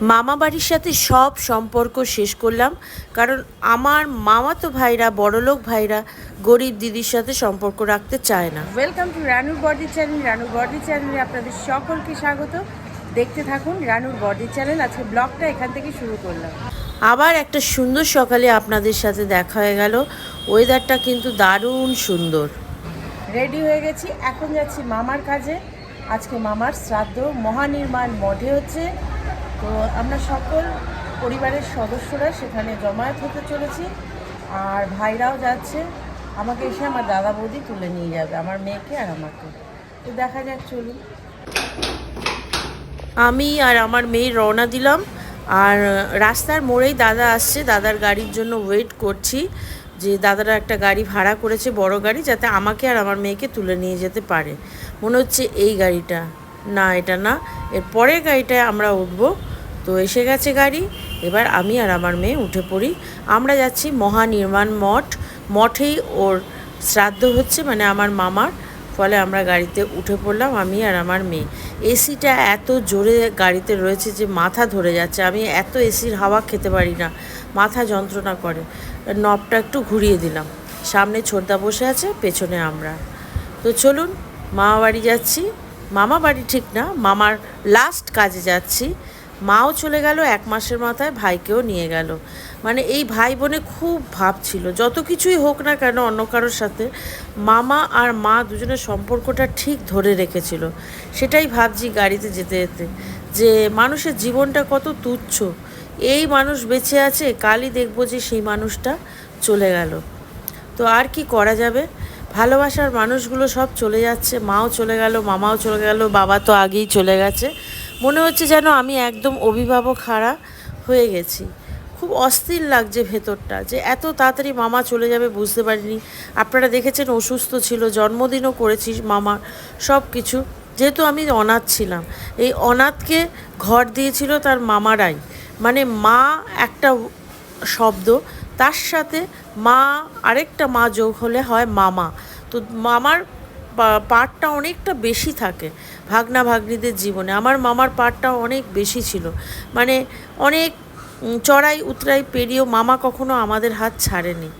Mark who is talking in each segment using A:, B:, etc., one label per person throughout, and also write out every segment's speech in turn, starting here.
A: মামা বাড়ির সাথে সব সম্পর্ক শেষ করলাম। কারণ আমার মামা তো ভাইরা বড়লোক ভাইরা গরিব দিদির সাথে সম্পর্ক রাখতে চায় না।
B: ওয়েলকাম টু রানুর বডি চ্যানেল রানুর বডি চ্যানেলে আপনাদের সকলকে স্বাগত। দেখতে থাকুন রানুর বডি চ্যানেল আজকে ব্লগটা এখান থেকে শুরু করলাম।
A: আবার একটা সুন্দর সকালে আপনাদের সাথে দেখা হয়ে গেল। ওয়েদারটা কিন্তু দারুণ সুন্দর।
B: রেডি হয়ে গেছি এখন যাচ্ছি মামার কাজে। আজকে মামার শ্রাদ্ধ মহানির্মাণ মঠে হচ্ছে। তো আমরা সকল পরিবারের সদস্যরা সেখানে জমায়েত হতে চলেছি। আর ভাইরাও যাচ্ছে। আমাকে এসে আমার দাদা বৌদি তুলে নিয়ে যাবে, আমার মেয়েকে আর আমাকে। তো দেখা যাক, চলুন।
A: আমি আর আমার মেয়ে রওনা দিলাম। আর রাস্তার মোড়েই দাদা আসছে। দাদার গাড়ির জন্য ওয়েট করছি যে দাদারা একটা গাড়ি ভাড়া করেছে, বড় গাড়ি, যাতে আমাকে আর আমার মেয়েকে তুলে নিয়ে যেতে পারে। মনে হচ্ছে এই গাড়িটা। না, এটা না। এর পরের গাড়িটায় আমরা উঠব। তো এসে গেছে গাড়ি। এবার আমি আর আমার মেয়ে উঠে পড়ি। আমরা যাচ্ছি মহানির্মাণ মঠ। মঠেই ওর শ্রাদ্ধ হচ্ছে মানে আমার মামার। ফলে আমরা গাড়িতে উঠে পড়লাম, আমি আর আমার মেয়ে। এসিটা এত জোরে গাড়িতে রয়েছে যে মাথা ধরে যাচ্ছে। আমি এত এসির হাওয়া খেতে পারি না। মাথা যন্ত্রণা করে। নবটা একটু ঘুরিয়ে দিলাম। সামনে ছোটদা বসে আছে, পেছনে আমরা। তো চলুন, মামা বাড়ি যাচ্ছি। মামা বাড়ি ঠিক না, মামার লাস্ট কাজে যাচ্ছি। মাও চলে গেল, এক মাসের মাথায় ভাইকেও নিয়ে গেল। মানে এই ভাই বোনে খুব ভাব ছিল। যত কিছুই হোক না কেন অন্য কারোর সাথে মামা আর মা দুজনের সম্পর্কটা ঠিক ধরে রেখেছিল। সেটাই ভাবছি গাড়িতে যেতে যেতে। যে মানুষের জীবনটা কত তুচ্ছ। এই মানুষ বেঁচে আছে, কালই দেখব যে সেই মানুষটা চলে গেল। তো আর কি করা যাবে? ভালোবাসার মানুষগুলো সব চলে যাচ্ছে, মাও চলে গেল, মামাও চলে গেল, বাবা তো আগেই চলে গেছে। মনে হচ্ছে যেন আমি একদম অভিভাবক হারা হয়ে গেছি। খুব অস্থির লাগছে ভেতরটা যে এত তাড়াতাড়ি মামা চলে যাবে বুঝতে পারিনি। আপনারা দেখেছেন অসুস্থ ছিল, জন্মদিনও করেছি মামার সব কিছু যেহেতু আমি অনাথ ছিলাম, এই অনাথকে ঘর দিয়েছিল তার মামারাই। মানে মা একটা শব্দ, তার সাথে মা আরেকটা মা যোগ হলে হয় মামা। তো মামার পার্টটা অনেকটা বেশি থাকে ভাগনা ভাগ্নিদের জীবনে। আমার মামার পার্টটা অনেক বেশি ছিল। মানে অনেক চড়াই উতরাই পেরিয়েও মামা কখনো আমাদের হাত ছাড়েনি।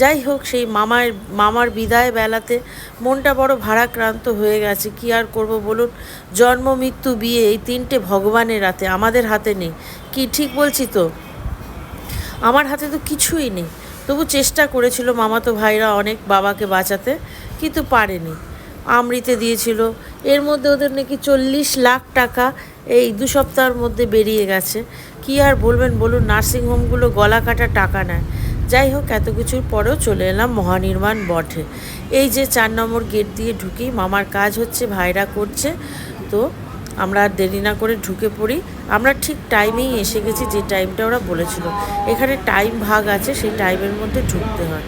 A: যাই হোক, সেই মামার মামার বিদায় বেলাতে মনটা বড় ভারাক্রান্ত হয়ে গেছে। কি আর করব বলুন? জন্ম, মৃত্যু, বিয়ে এই তিনটে ভগবানের হাতে, আমাদের হাতে নেই। কি, ঠিক বলছি তো? আমার হাতে তো কিছুই নেই। তবু চেষ্টা করেছিল মামাতো ভাইরা অনেক বাবাকে বাঁচাতে, কিন্তু পারেনি। আমৃতে দিয়েছিল। এর মধ্যে ওদের নাকি চল্লিশ লাখ টাকা এই দু সপ্তাহের মধ্যে বেরিয়ে গেছে। কি আর বলবেন, বলুন নার্সিংহোমগুলো গলা কাটা টাকা নেয়। যাই হোক, এত কিছুর পরেও চলে এলাম মহানির্মাণ বটে। এই যে চার নম্বর গেট দিয়ে ঢুকি, মামার কাজ হচ্ছে, ভাইরা করছে। তো আমরা আর দেরি না করে ঢুকে পড়ি। আমরা ঠিক টাইমেই এসে গেছি যে টাইমটা ওরা বলেছিল। এখানে টাইম ভাগ আছে, সেই টাইমের মধ্যে ঢুকতে হয়।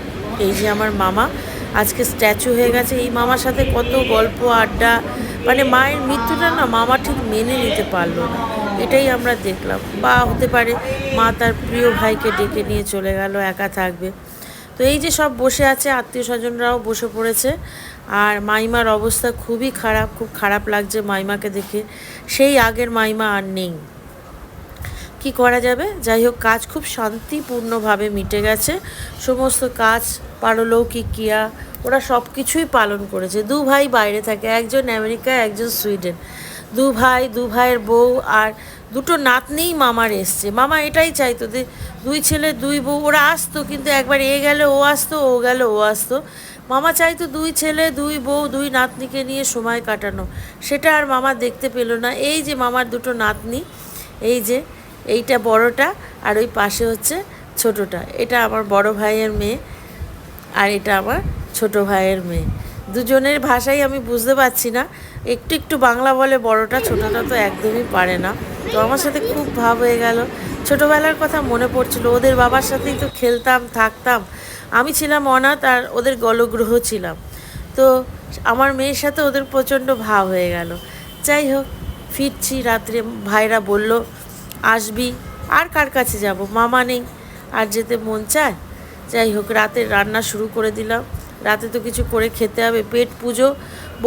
A: এই যে আমার মামা আজকে স্ট্যাচু হয়ে গেছে। এই মামার সাথে কত গল্প, আড্ডা মানে মায়ের মৃত্যুটা না মামা ঠিক মেনে নিতে পারল না। এটাই আমরা দেখলাম। বা হতে পারে মা তার প্রিয় ভাইকে ডেকে নিয়ে চলে গেল, একা থাকবে। তো এই যে সব বসে আছে, আত্মীয় স্বজনরাও বসে পড়েছে। আর মাইমার অবস্থা খুবই খারাপ, খুব খারাপ লাগছে মাইমাকে দেখে। সেই আগের মাইমা আর নেই। কি করা যাবে? যাই হোক, কাজ খুব শান্তিপূর্ণভাবে মিটে গেছে। সমস্ত কাজ পারলৌকিক ক্রিয়া, ওরা সব কিছুই পালন করেছে। দু ভাই বাইরে থাকে, একজন আমেরিকা একজন সুইডেন। দু ভাই, দু ভাইয়ের বউ আর দুটো নাতনিই মামার এসছে। মামা এটাই চাইতো যে দুই ছেলে, দুই বউ, ওরা আসতো কিন্তু একবার এ গেল, ও আসতো, ও গেল, ও আসতো। মামা চাইতো দুই ছেলে, দুই বউ, দুই নাতনিকে নিয়ে সময় কাটানো। সেটা আর মামা দেখতে পেল না। এই যে মামার দুটো নাতনি, এই যে এইটা বড়টা আর ওই পাশে হচ্ছে ছোটটা। এটা আমার বড় ভাইয়ের মেয়ে। আর এটা আমার ছোট ভাইয়ের মেয়ে। দুজনের ভাষাই আমি বুঝতে পারছি না। একটু একটু বাংলা বলে বড়টা ছোটটা তো একদমই পারে না। তো আমার সাথে খুব ভাব হয়ে গেল। ছোটোবেলার কথা মনে পড়ছিল। ওদের বাবার সাথেই তো খেলতাম, থাকতাম। আমি ছিলাম অনাথ আর ওদের গলগ্রহ ছিলাম। তো আমার মেয়ের সাথে ওদের প্রচণ্ড ভাব হয়ে গেল। যাই হোক, ফিরছি রাত্রে। ভাইরা বলল, আসবি? আর কার কাছে যাব? মামা নেই। আর যেতে মন চায়? যাই হোক, রাতে রান্না শুরু করে দিলাম। রাতে তো কিছু করে খেতে হবে, পেট পুজো,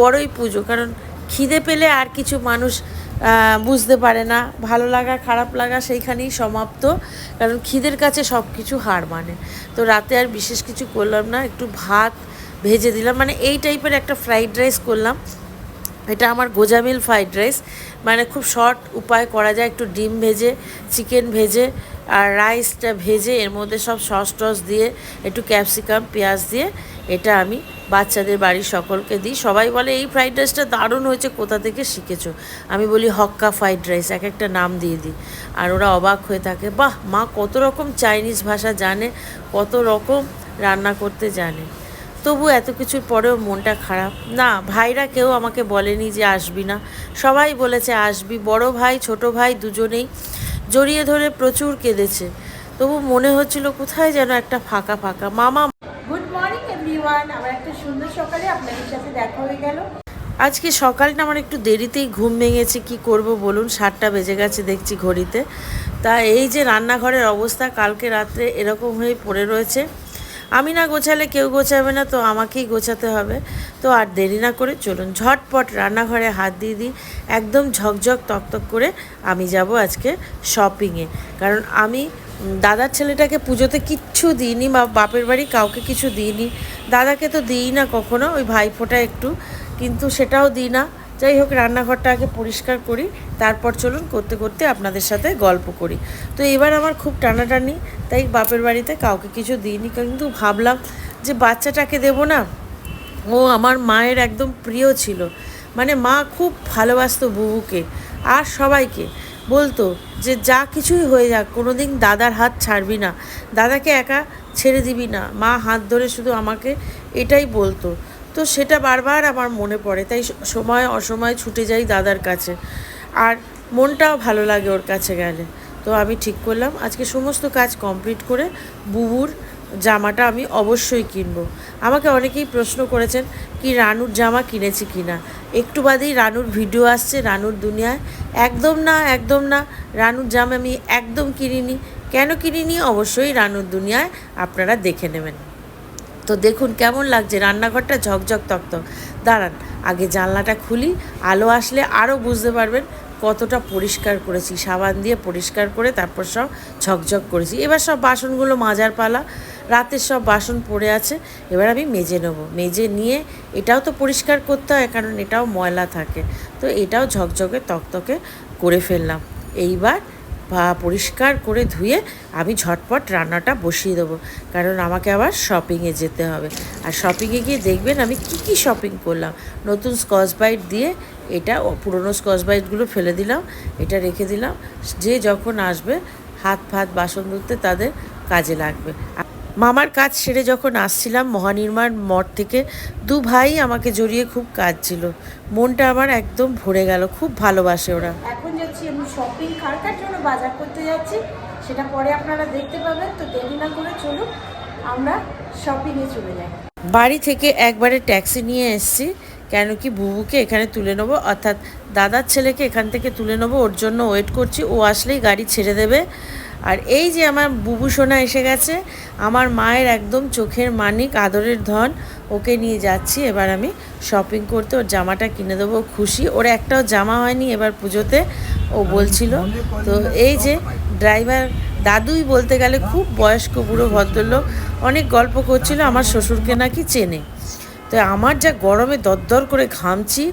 A: বড়ই পুজো, কারণ খিদে পেলে আর কিছু মানুষ বুঝতে পারে না। ভালো লাগা, খারাপ লাগা সেইখানেই সমাপ্ত, কারণ খিদের কাছে সব কিছু হার মানে। তো রাতে আর বিশেষ কিছু করলাম না, একটু ভাত ভেজে দিলাম। মানে এই টাইপের একটা ফ্রাইড রাইস করলাম। এটা আমার গোজামিল ফ্রাইড রাইস। মানে খুব শর্ট উপায় করা যায়, একটু ডিম ভেজে, চিকেন ভেজে আর রাইসটা ভেজে এর মধ্যে সব সস টস দিয়ে, একটু ক্যাপসিকাম, পেঁয়াজ দিয়ে, এটা আমি বাচ্চাদের বাড়ির সকলকে দিই। সবাই বলে, এই ফ্রাইড রাইসটা দারুণ হয়েছে, কোথা থেকে শিখেছো? আমি বলি, হক্কা ফ্রাইড রাইস, এক একটা নাম দিয়ে দিই। আর ওরা অবাক হয়ে থাকে, বাহ, মা কত রকম চাইনিজ ভাষা জানে, কত রকম রান্না করতে জানে। তবু এত কিছুর পরেও মনটা খারাপ। না, ভাইরা কেউ আমাকে বলেনি যে আসবি না। সবাই বলেছে, আসবি। বড় ভাই, ছোট ভাই দুজনেই জড়িয়ে ধরে প্রচুর কেঁদেছে। তবু মনে হচ্ছিল কোথায় যেন একটা ফাঁকা ফাঁকা। মামা
B: গুড মর্নিং এভরিওয়ান আমার একটা সুন্দর সকালে আপনাদের সাথে দেখা হয়ে গেল।
A: আজকে সকালটা আমার একটু দেরিতেই ঘুম ভেঙেছে। কি করব বলুন? সাতটা বেজে গেছে দেখছি ঘড়িতে। তা এই যে রান্নাঘরের অবস্থা কালকে রাত্রে এরকম হয়ে পড়ে রয়েছে। আমি না গোছালে কেউ গোছাবে না, তো আমাকেই গোছাতে হবে। তো আর দেরি না করে চলুন, ঝটপট রান্নাঘরে হাত দিয়ে দিই, একদম ঝকঝক তকতক করে আমি যাব আজকে শপিংয়ে কারণ আমি দাদার ছেলেটাকে পুজোতে কিচ্ছু দিইনি, বা বাপের বাড়ি কাউকে কিছু দিইনি। দাদাকে তো দিই না কখনো, ওই ভাইফোঁটা একটু, কিন্তু সেটাও দিই না। যাই হোক, রান্নাঘরটা আগে পরিষ্কার করি, তারপর চলুন করতে করতে আপনাদের সাথে গল্প করি। তো এবার আমার খুব টানাটানি, তাই বাপের বাড়িতে কাউকে কিছু দিইনি, কিন্তু ভাবলাম যে বাচ্চাটাকে দেবো না। ও আমার মায়ের একদম প্রিয় ছিল। মানে মা খুব ভালোবাসতো বুবুকে আর সবাইকে। বলতো যে যা কিছুই হয়ে যাক কোনো দিন দাদার হাত ছাড়বি না। দাদাকে একা ছেড়ে দিবি না। মা হাত ধরে শুধু আমাকে এটাই বলতো। তো সেটা বারবার আমার মনে পড়ে। তাই সময় অসময় ছুটে যাই দাদার কাছে। আর মনটাও ভালো লাগে ওর কাছে গেলে। তো আমি ঠিক করলাম, আজকে সমস্ত কাজ কমপ্লিট করে বুবুর জামাটা আমি অবশ্যই কিনবো। আমাকে অনেকেই প্রশ্ন করেছেন, কি রানুর জামা কিনেছি কি না একটু বাদেই রানুর ভিডিও আসছে রানুর দুনিয়ায়। একদম না একদম না, রানুর জামা আমি একদম কিনিনি। কেন কিনিনি? অবশ্যই রানুর দুনিয়ায় আপনারা দেখে নেবেন। তো দেখুন কেমন লাগছে, রান্নাঘরটা ঝকঝক তকতক। দাঁড়ান, আগে জানলাটা খুলি, আলো আসলে আরও বুঝতে পারবেন কতটা পরিষ্কার করেছি। সাবান দিয়ে পরিষ্কার করে তারপর সব ঝকঝক করেছি। এবার সব বাসনগুলো মাজার পালা, রাতের সব বাসন পড়ে আছে, এবার আমি মেজে নেব। মেজে নিয়ে এটাও তো পরিষ্কার করতে হয়, কারণ এটাও ময়লা থাকে। তো এটাও ঝকঝকে তকতকে করে ফেললাম। এইবার পরিষ্কার করে ধুয়ে আমি ঝটপট রান্নাটা বসিয়ে দেবো। কারণ আমাকে আবার শপিংয়ে যেতে হবে। আর শপিংয়ে গিয়ে দেখবেন আমি কি কি শপিং করলাম। নতুন স্কচ বাইট দিয়ে এটা পুরনো স্কচ বাইটগুলো ফেলে দিলাম, এটা রেখে দিলাম। যে যখন আসবে, হাত ফাত বাসন ধুতে তাদের কাজে লাগবে। মামার কাজ সেরে যখন আসছিলাম, মহানির্মাণ মঠ থেকে দু ভাই আমাকে জড়িয়ে খুব কাজ ছিল মনটা আমার একদম ভরে গেল, খুব ভালোবাসে ওরা।
B: এখন যাচ্ছি আমি শপিং কার জন্য বাজার করতে যাচ্ছি। সেটা পরে আপনারা দেখতে পাবেন। তো দেরি না করে চলুন, আমরা শপিংয়ে চলে যাই।
A: বাড়ি থেকে একবারে ট্যাক্সি নিয়ে এসেছি, কেন কি বুবুকে এখানে তুলে নেব। অর্থাৎ দাদার ছেলেকে এখান থেকে তুলে নেব, ওর জন্য ওয়েট করছি। ও আসলেই গাড়ি ছেড়ে দেবে। আর এই যে আমার বুবু সোনা এসে গেছে, আমার মায়ের একদম চোখের মানিক, আদরের ধন। ওকে নিয়ে যাচ্ছি এবার আমি শপিং করতে ওর জামাটা কিনে দেবো খুশি। ওর একটাও জামা হয়নি এবার পুজোতে ও বলছিল। তো এই যে ড্রাইভার দাদুই বলতে গেলে খুব বয়স্ক বুড়ো ভদ্রলোক অনেক গল্প করছিল আমার শ্বশুরকে নাকি চেনে। তো আমার যা গরমে দরদর করে ঘামছি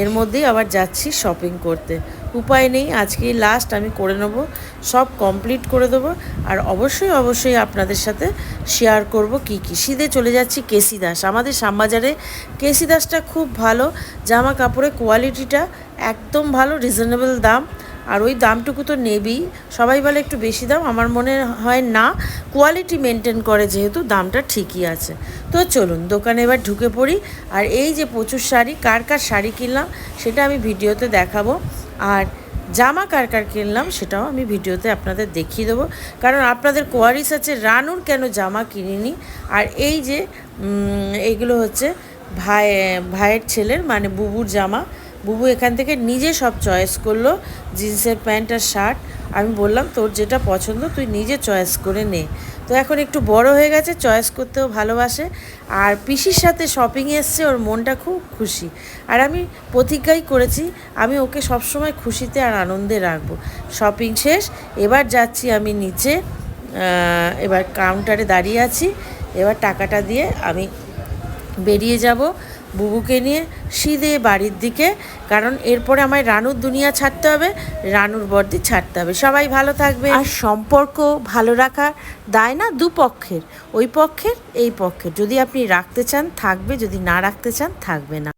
A: এর মধ্যেই আবার যাচ্ছি শপিং করতে। উপায় নেই, আজকেই লাস্ট আমি করে নেব, সব কমপ্লিট করে দেবো, আর অবশ্যই অবশ্যই আপনাদের সাথে শেয়ার করব কি কী। সিধে চলে যাচ্ছি কেসি দাস। আমাদের শ্যামবাজারে কেসি দাসটা খুব ভালো, জামা কাপড়ের কোয়ালিটিটা একদম ভালো রিজনেবল দাম। আর ওই দামটুকু তো নেবেই। সবাই বলে একটু বেশি দাম, আমার মনে হয় না। কোয়ালিটি মেনটেন করে যেহেতু দামটা ঠিকই আছে। তো চলুন, দোকানে এবার ঢুকে পড়ি। আর এই যে প্রচুর শাড়ি, কার কার শাড়ি কিনলাম সেটা আমি ভিডিওতে দেখাবো। আর জামা কার কার কিনলাম সেটাও আমি ভিডিওতে আপনাদের দেখিয়ে দেবো। কারণ আপনাদের কোয়ারিস আছে, রানুর কেন জামা কিনিনি? আর এই যে এইগুলো হচ্ছে ভাই, ভাইয়ের ছেলের মানে বুবুর জামা। বুবু এখান থেকে নিজে সব চয়েস করল জিন্সের প্যান্ট আর শার্ট আমি বললাম, তোর যেটা পছন্দ, তুই নিজে চয়েস করে নে। তো এখন একটু বড় হয়ে গেছে চয়েস করতেও ভালোবাসে। আর পিসির সাথে শপিংয়ে এসছে, ওর মনটা খুব খুশি। আর আমি প্রতিজ্ঞাই করেছি, আমি ওকে সবসময় খুশিতে আর আনন্দে রাখব। শপিং শেষ, এবার যাচ্ছি আমি নিচে এবার কাউন্টারে দাঁড়িয়ে আছি। এবার টাকাটা দিয়ে আমি বেরিয়ে যাব। বুবুকে নিয়ে সিধে বাড়ির দিকে, কারণ এরপরে আমায় রানুর দুনিয়া ছাড়তে হবে, রানুর বর্দি ছাড়তে হবে। সবাই ভালো থাকবে। আর সম্পর্ক ভালো রাখা, দায় না দুপক্ষের ওই পক্ষের, এই পক্ষের। যদি আপনি রাখতে চান, থাকবে। যদি না রাখতে চান, থাকবে না।